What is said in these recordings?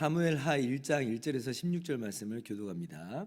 사무엘 하 1장 1절에서 16절 말씀을 교독합니다.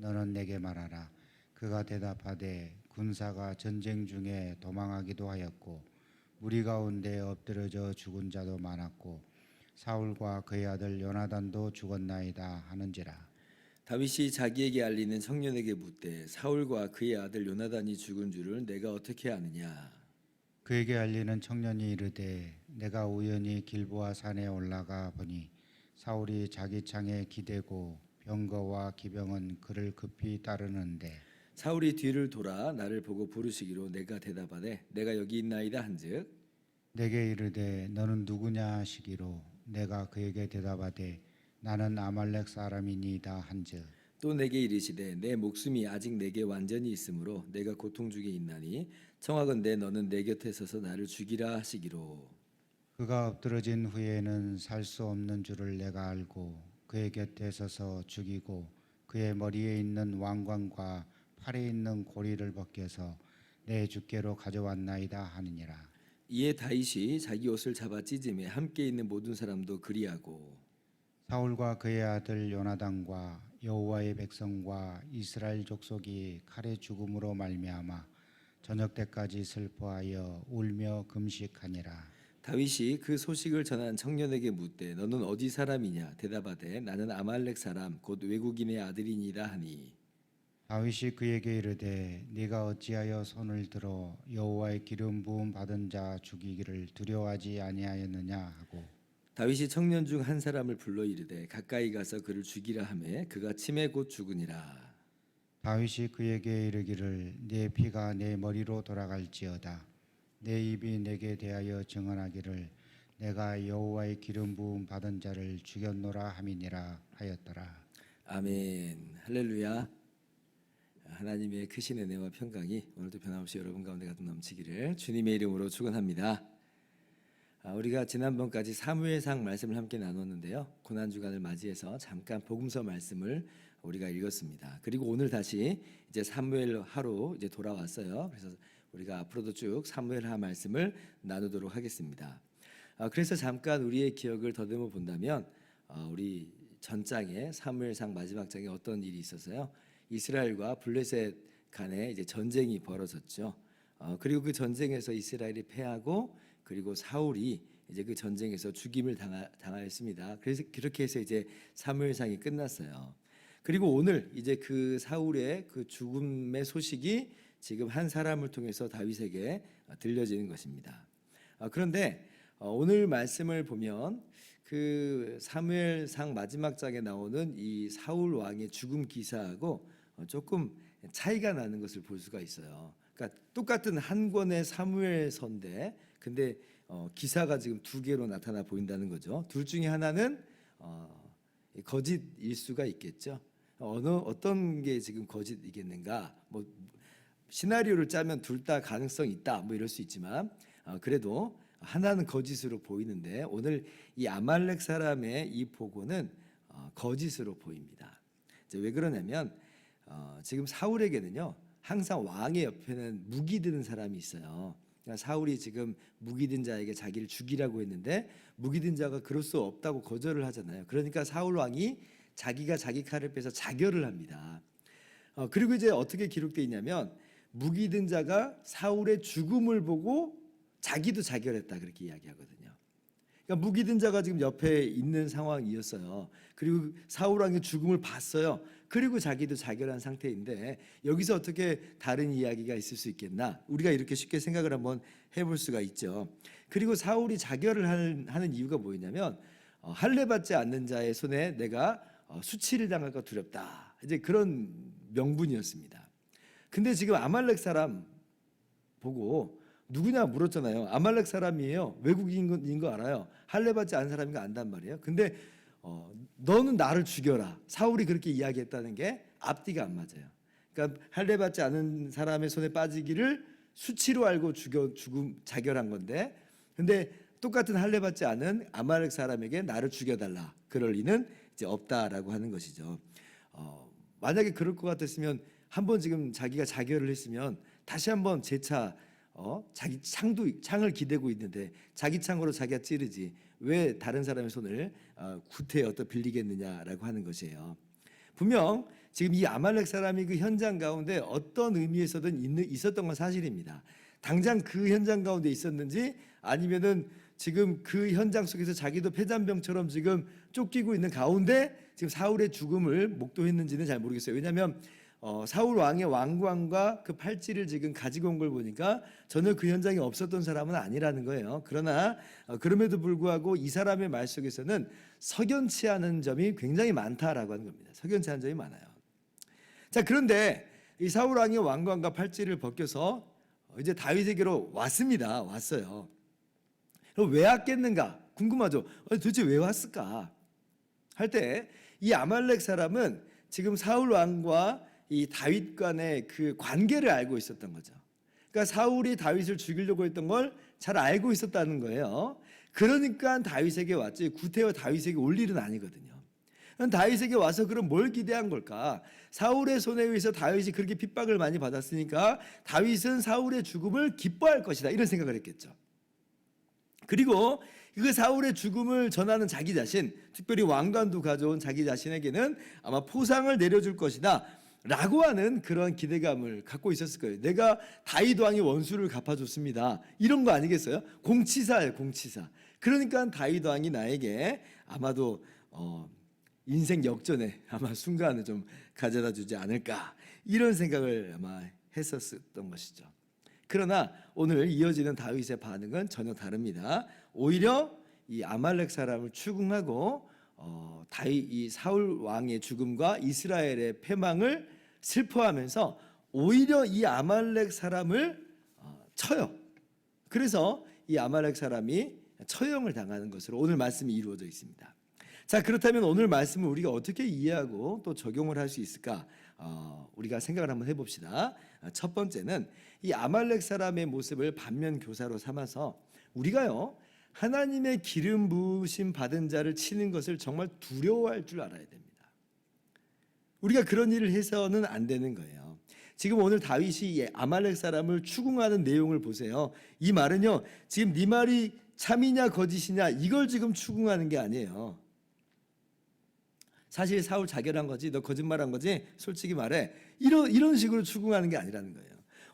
너는 내게 말하라. 그가 대답하되 군사가 전쟁 중에 도망하기도 하였고 무리 가운데 엎드려져 죽은 자도 많았고 사울과 그의 아들 요나단도 죽었나이다 하는지라. 다윗이 자기에게 알리는 청년에게 묻되 사울과 그의 아들 요나단이 죽은 줄을 내가 어떻게 아느냐? 그에게 알리는 청년이 이르되 내가 우연히 길보아 산에 올라가 보니 사울이 자기 창에 기대고 병거와 기병은 그를 급히 따르는데 사울이 뒤를 돌아 나를 보고 부르시기로 내가 대답하되 내가 여기 있나이다 한즉 내게 이르되 너는 누구냐 하시기로 내가 그에게 대답하되 나는 아말렉 사람이니이다 한즉 또 내게 이르시되 내 목숨이 아직 내게 완전히 있으므로 내가 고통 중에 있나니 청하건대 너는 내 곁에 서서 나를 죽이라 하시기로. 그가 엎드러진 후에는 살 수 없는 줄을 내가 알고 그의 곁에 서서 죽이고 그의 머리에 있는 왕관과 팔에 있는 고리를 벗겨서 내 주께로 가져왔나이다 하느니라. 이에 다윗이 자기 옷을 잡아 찢음에 함께 있는 모든 사람도 그리하고 사울과 그의 아들 요나단과 여호와의 백성과 이스라엘 족속이 칼의 죽음으로 말미암아 저녁 때까지 슬퍼하여 울며 금식하니라 다윗이 그 소식을 전한 청년에게 묻되 너는 어디 사람이냐? 대답하되 나는 아말렉 사람 곧 외국인의 아들이니라 하니. 다윗이 그에게 이르되 네가 어찌하여 손을 들어 여호와의 기름 부음 받은 자 죽이기를 두려워하지 아니하였느냐? 하고. 다윗이 청년 중 한 사람을 불러 이르되 가까이 가서 그를 죽이라 하매 그가 침에 곧 죽으니라. 다윗이 그에게 이르기를 네 피가 내 머리로 돌아갈지어다 내 입이 내게 대하여 증언하기를 내가 여호와의 기름 부음 받은 자를 죽였노라 함이니라 하였더라 아멘 할렐루야 하나님의 크신 은혜와 평강이 오늘도 변함없이 여러분 가운데 가득 넘치기를 주님의 이름으로 축원합니다. 아, 우리가 지난번까지 사무엘상 말씀을 함께 나눴는데요. 고난 주간을 맞이해서 잠깐 복음서 말씀을 우리가 읽었습니다. 그리고 오늘 다시 이제 사무엘 하로 이제 돌아왔어요. 그래서 우리가 앞으로도 쭉 사무엘 하 말씀을 나누도록 하겠습니다. 아, 그래서 잠깐 우리의 기억을 더듬어 본다면 어, 우리 전장에 사무엘상 마지막 장에 어떤 일이 있었어요? 이스라엘과 블레셋 간에 이제 전쟁이 벌어졌죠. 어, 그리고 그 전쟁에서 이스라엘이 패하고 그리고 사울이 이제 그 전쟁에서 죽임을 당하, 당하였습니다. 그래서 그렇게 해서 이제 사무엘상이 끝났어요. 그리고 오늘 이제 그 사울의 그 죽음의 소식이 지금 한 사람을 통해서 다윗에게 들려지는 것입니다. 아, 그런데 어, 오늘 말씀을 보면 그 사무엘상 마지막 장에 나오는 이 사울 왕의 죽음 기사하고 어, 조금 차이가 나는 것을 볼 수가 있어요. 그러니까 똑같은 한 권의 사무엘서인데 근데 어, 기사가 지금 두 개로 나타나 보인다는 거죠. 둘 중에 하나는 어, 거짓일 수가 있겠죠. 어느 어떤 게 지금 거짓이겠는가? 뭐 시나리오를 짜면 둘 다 가능성 이 있다. 뭐 이럴 수 있지만 어, 그래도 하나는 거짓으로 보이는데 오늘 이 아말렉 사람의 이 보고는 어, 거짓으로 보입니다. 이제 왜 그러냐면 어, 지금 사울에게는요 항상 왕의 옆에는 무기 드는 사람이 있어요. 그러니까 사울이 지금 무기 든 자에게 자기를 죽이라고 했는데 무기 든 자가 그럴 수 없다고 거절을 하잖아요. 그러니까 사울 왕이 자기가 자기 칼을 빼서 자결을 합니다. 어, 그리고 이제 어떻게 기록되어 있냐면 무기 든 자가 사울의 죽음을 보고 자기도 자결했다 그렇게 이야기하거든요. 그러니까 무기든 자가 지금 옆에 있는 상황이었어요. 그리고 사울 왕의 죽음을 봤어요. 그리고 자기도 자결한 상태인데 여기서 어떻게 다른 이야기가 있을 수 있겠나? 우리가 이렇게 쉽게 생각을 한번 해볼 수가 있죠. 그리고 사울이 자결을 하는, 하는 이유가 뭐였냐면 어, 할례 받지 않는 자의 손에 내가 어, 수치를 당할까 두렵다. 이제 그런 명분이었습니다. 근데 지금 아말렉 사람 보고 누구냐 물었잖아요. 아말렉 사람이에요. 외국인인 거, 알아요. 할례 받지 않은 사람인 거 안단 말이에요. 근데 어, 너는 나를 죽여라. 사울이 그렇게 이야기했다는 게 앞뒤가 안 맞아요. 그러니까 할례 받지 않은 사람의 손에 빠지기를 수치로 알고 죽여 죽음 자결한 건데, 근데 똑같은 할례 받지 않은 아말렉 사람에게 나를 죽여달라. 그럴 리는 이제 없다라고 하는 것이죠. 어, 만약에 그럴 것 같았으면 한번 지금 자기가 자결을 했으면 다시 한번 재차 어, 자기 창도 창을 기대고 있는데 자기 창으로 자기가 찌르지 왜 다른 사람의 손을 어, 구태에 어떠 빌리겠느냐라고 하는 것이에요. 분명 지금 이 아말렉 사람이 그 현장 가운데 어떤 의미에서든 있는, 있었던 건 사실입니다. 당장 그 현장 가운데 있었는지 아니면은 지금 그 현장 속에서 자기도 폐잔병처럼 지금 쫓기고 있는 가운데 지금 사울의 죽음을 목도했는지는 잘 모르겠어요. 왜냐하면 어, 사울 왕의 왕관과 그 팔찌를 지금 가지고 온 걸 보니까 전혀 그 현장에 없었던 사람은 아니라는 거예요. 그러나 어, 그럼에도 불구하고 이 사람의 말 속에서는 석연치 않은 점이 굉장히 많다라고 하는 겁니다. 석연치 않은 점이 많아요. 자 그런데 이 사울 왕의 왕관과 팔찌를 벗겨서 이제 다윗에게로 왔습니다. 왔어요. 그럼 왜 왔겠는가? 궁금하죠. 도대체 왜 왔을까? 할 때 이 아말렉 사람은 지금 사울 왕과 이 다윗 간의 그 관계를 알고 있었던 거죠. 그러니까 사울이 다윗을 죽이려고 했던 걸 잘 알고 있었다는 거예요. 그러니까 다윗에게 왔지 구태여 다윗에게 올 일은 아니거든요. 다윗에게 와서 그럼 뭘 기대한 걸까? 사울의 손에 의해서 다윗이 그렇게 핍박을 많이 받았으니까 다윗은 사울의 죽음을 기뻐할 것이다 이런 생각을 했겠죠. 그리고 그 사울의 죽음을 전하는 자기 자신, 특별히 왕관도 가져온 자기 자신에게는 아마 포상을 내려줄 것이다. 라고 하는 그런 기대감을 갖고 있었을 거예요. 내가 다윗 왕의 원수를 갚아줬습니다. 이런 거 아니겠어요? 공치사예요, 공치사. 그러니까 다윗 왕이 나에게 아마도 어, 인생 역전에 아마 순간을 좀 가져다 주지 않을까 이런 생각을 아마 했었던 것이죠. 그러나 오늘 이어지는 다윗의 반응은 전혀 다릅니다. 오히려 이 아말렉 사람을 추궁하고 어, 다윗 이 사울 왕의 죽음과 이스라엘의 패망을 슬퍼하면서 오히려 이 아말렉 사람을 어, 쳐요. 그래서 이 아말렉 사람이 처형을 당하는 것으로 오늘 말씀이 이루어져 있습니다. 자 그렇다면 오늘 말씀을 우리가 어떻게 이해하고 또 적용을 할 수 있을까? 어, 우리가 생각을 한번 해봅시다. 어, 첫 번째는 이 아말렉 사람의 모습을 반면 교사로 삼아서 우리가요 하나님의 기름 부으심 받은 자를 치는 것을 정말 두려워할 줄 알아야 됩니다. 우리가 그런 일을 해서는 안 되는 거예요. 지금 오늘 다윗이 이 아말렉 사람을 추궁하는 내용을 보세요. 이 말은요 지금 네 말이 참이냐 거짓이냐 이걸 지금 추궁하는 게 아니에요. 사실 사울 자결한 거지 너 거짓말한 거지 솔직히 말해 이런 이런 식으로 추궁하는 게 아니라는 거예요.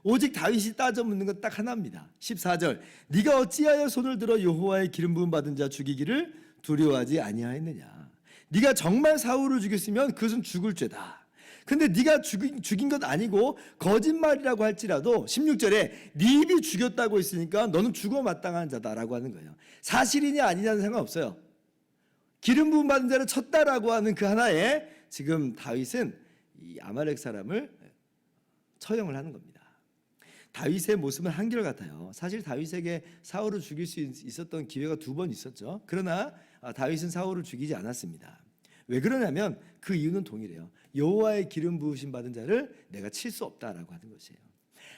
오직 다윗이 따져 묻는 건 딱 하나입니다. 14절 네가 어찌하여 손을 들어 여호와의 기름 부음 받은 자 죽이기를 두려워하지 아니하였느냐. 네가 정말 사울을 죽였으면 그것은 죽을 죄다. 근데 네가 죽인, 죽인 것 아니고 거짓말이라고 할지라도 16절에 네 입이 죽였다고 했으니까 너는 죽어 마땅한 자다라고 하는 거예요. 사실이냐 아니냐는 상관없어요. 기름 부음 받은 자를 쳤다라고 하는 그 하나에 지금 다윗은 이 아말렉 사람을 처형을 하는 겁니다. 다윗의 모습은 한결같아요. 사실 다윗에게 사울을 죽일 수 있었던 기회가 두 번 있었죠. 그러나 아, 다윗은 사울을 죽이지 않았습니다. 왜 그러냐면 그 이유는 동일해요. 여호와의 기름 부으심 받은 자를 내가 칠 수 없다라고 하는 것이에요.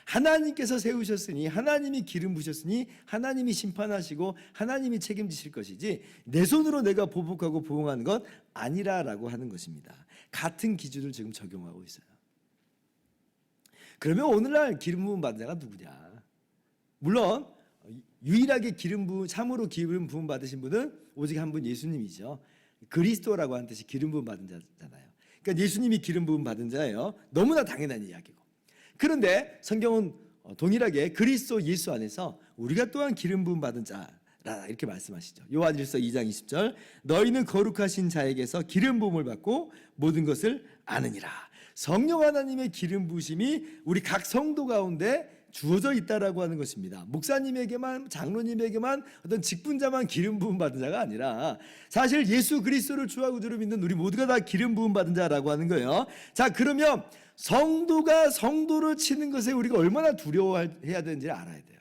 하나님께서 세우셨으니 하나님이 기름 부으셨으니 하나님이 심판하시고 하나님이 책임지실 것이지 내 손으로 내가 보복하고 보응하는 것 아니라라고 하는 것입니다. 같은 기준을 지금 적용하고 있어요. 그러면 오늘날 기름 부음 받은 자가 누구냐? 물론 유일하게 기름 부음 참으로 기름 부음 받으신 분은 오직 한 분 예수님이죠. 그리스도라고 하는 뜻이 기름 부음 받은 자잖아요. 그러니까 예수님이 기름 부음 받은 자예요. 너무나 당연한 이야기고. 그런데 성경은 동일하게 그리스도 예수 안에서 우리가 또한 기름 부음 받은 자라 이렇게 말씀하시죠. 요한일서 2장 20절 너희는 거룩하신 자에게서 기름 부음을 받고 모든 것을 아느니라. 성령 하나님의 기름 부심이 우리 각 성도 가운데 주어져 있다라고 하는 것입니다. 목사님에게만 장로님에게만 어떤 직분자만 기름 부음 받은 자가 아니라 사실 예수 그리스도를 주와 구주로 믿는 우리 모두가 다 기름 부음 받은 자라고 하는 거예요. 자, 그러면 성도가 성도를 치는 것에 우리가 얼마나 두려워해야 되는지를 알아야 돼요.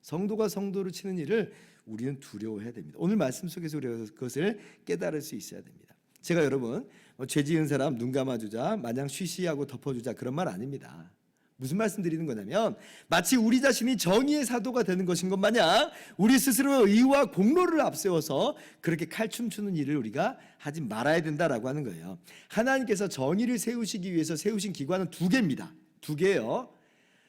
성도가 성도를 치는 일을 우리는 두려워해야 됩니다. 오늘 말씀 속에서 우리가 그것을 깨달을 수 있어야 됩니다. 제가 여러분 뭐죄 지은 사람 눈 감아주자 마냥 쉬쉬하고 덮어주자 그런 말 아닙니다. 무슨 말씀 드리는 거냐면 마치 우리 자신이 정의의 사도가 되는 것인 것 마냥 우리 스스로 의와 공로를 앞세워서 그렇게 칼춤추는 일을 우리가 하지 말아야 된다라고 하는 거예요. 하나님께서 정의를 세우시기 위해서 세우신 기관은 두 개입니다. 두 개예요.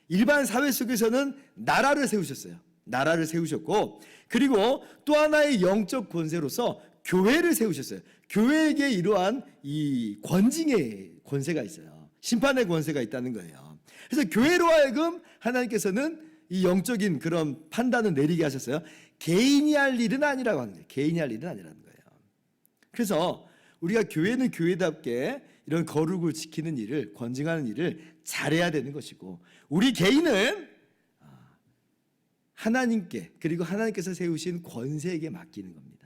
일반 사회 속에서는 나라를 세우셨어요. 나라를 세우셨고 그리고 또 하나의 영적 권세로서 교회를 세우셨어요. 교회에게 이러한 이 권징의 권세가 있어요. 심판의 권세가 있다는 거예요. 그래서 교회로 하여금 하나님께서는 이 영적인 그런 판단을 내리게 하셨어요. 개인이 할 일은 아니라고 하는 거예요. 개인이 할 일은 아니라는 거예요. 그래서 우리가 교회는 교회답게 이런 거룩을 지키는 일을 권징하는 일을 잘해야 되는 것이고 우리 개인은 아, 하나님께 그리고 하나님께서 세우신 권세에게 맡기는 겁니다.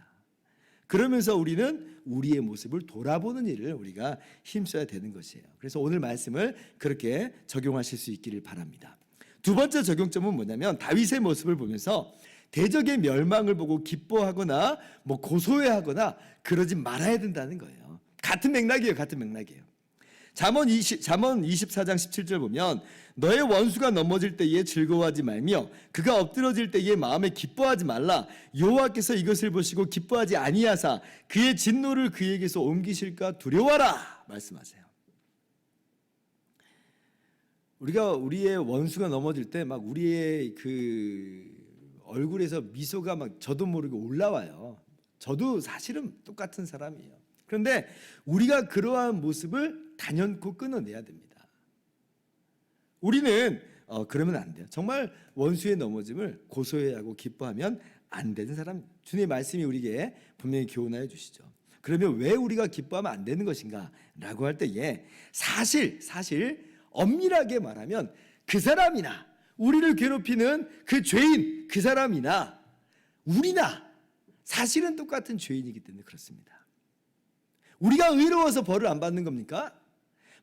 그러면서 우리는 우리의 모습을 돌아보는 일을 우리가 힘써야 되는 것이에요. 그래서 오늘 말씀을 그렇게 적용하실 수 있기를 바랍니다. 두 번째 적용점은 뭐냐면 다윗의 모습을 보면서 대적의 멸망을 보고 기뻐하거나 뭐 고소해하거나 그러지 말아야 된다는 거예요. 같은 맥락이에요. 같은 맥락이에요. 잠언 20, 잠언 24장 17절 보면 너의 원수가 넘어질 때에 즐거워하지 말며 그가 엎드러질 때에 마음에 기뻐하지 말라 여호와께서 이것을 보시고 기뻐하지 아니하사 그의 진노를 그에게서 옮기실까 두려워라 말씀하세요. 우리가 우리의 원수가 넘어질 때 막 우리의 그 얼굴에서 미소가 막 저도 모르게 올라와요. 저도 사실은 똑같은 사람이에요. 그런데 우리가 그러한 모습을 단연코 끊어내야 됩니다. 우리는 어, 그러면 안 돼요. 정말 원수의 넘어짐을 고소해야 하고 기뻐하면 안 되는 사람. 주님의 말씀이 우리에게 분명히 교훈하여 주시죠. 그러면 왜 우리가 기뻐하면 안 되는 것인가 라고 할 때에 사실 사실 엄밀하게 말하면 그 사람이나 우리를 괴롭히는 그 죄인 그 사람이나 우리나 사실은 똑같은 죄인이기 때문에 그렇습니다. 우리가 의로워서 벌을 안 받는 겁니까?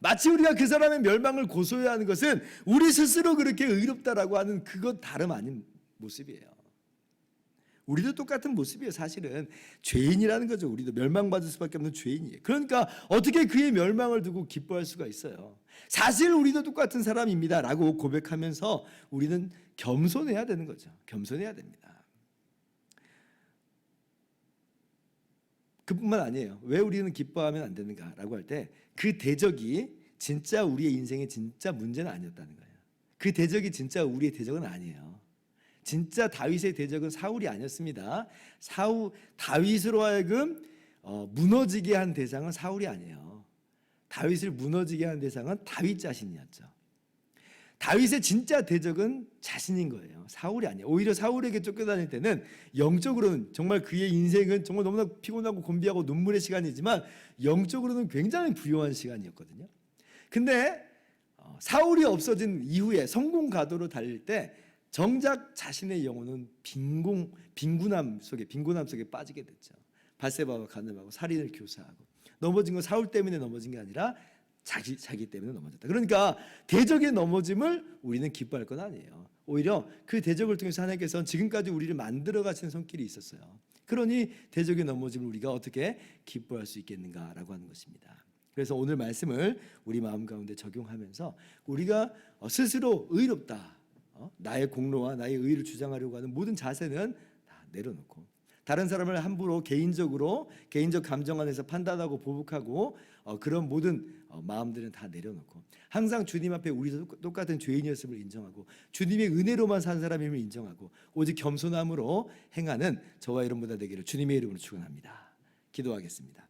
마치 우리가 그 사람의 멸망을 고소해야 하는 것은 우리 스스로 그렇게 의롭다라고 하는 그것 다름 아닌 모습이에요. 우리도 똑같은 모습이에요. 사실은 죄인이라는 거죠. 우리도 멸망받을 수밖에 없는 죄인이에요. 그러니까 어떻게 그의 멸망을 두고 기뻐할 수가 있어요. 사실 우리도 똑같은 사람입니다라고 고백하면서 우리는 겸손해야 되는 거죠. 겸손해야 됩니다. 그뿐만 아니에요. 왜 우리는 기뻐하면 안 되는가라고 할 때 그 대적이 진짜 우리의 인생의 진짜 문제는 아니었다는 거예요. 그 대적이 진짜 우리의 대적은 아니에요. 진짜 다윗의 대적은 사울이 아니었습니다. 사울 다윗으로 하여금 어, 무너지게 한 대상은 사울이 아니에요. 다윗을 무너지게 한 대상은 다윗 자신이었죠. 다윗의 진짜 대적은 자신인 거예요. 사울이 아니에요. 오히려 사울에게 쫓겨다닐 때는 영적으로는 정말 그의 인생은 정말 너무나 피곤하고 곤비하고 눈물의 시간이지만 영적으로는 굉장히 부유한 시간이었거든요. 근데 어, 사울이 없어진 이후에 성공 가도로 달릴 때 정작 자신의 영혼은 빈공 빈곤함 속에 빈곤함 속에 빠지게 됐죠. 발세바와 간음하고 살인을 교사하고 넘어진 건 사울 때문에 넘어진 게 아니라 자기 자기 때문에 넘어졌다. 그러니까 대적의 넘어짐을 우리는 기뻐할 건 아니에요. 오히려 그 대적을 통해서 하나님께서는 지금까지 우리를 만들어 가시는 손길이 있었어요. 그러니 대적의 넘어짐을 우리가 어떻게 기뻐할 수 있겠는가라고 하는 것입니다. 그래서 오늘 말씀을 우리 마음 가운데 적용하면서 우리가 어, 스스로 의롭다. 어? 나의 공로와 나의 의를 주장하려고 하는 모든 자세는 다 내려놓고 다른 사람을 함부로 개인적으로 개인적 감정 안에서 판단하고 보복하고 어, 그런 모든 어, 마음들은 다 내려놓고 항상 주님 앞에 우리도 똑- 똑같은 죄인이었음을 인정하고 주님의 은혜로만 산 사람임을 인정하고 오직 겸손함으로 행하는 저와 여러분보다 되기를 주님의 이름으로 축원합니다. 기도하겠습니다.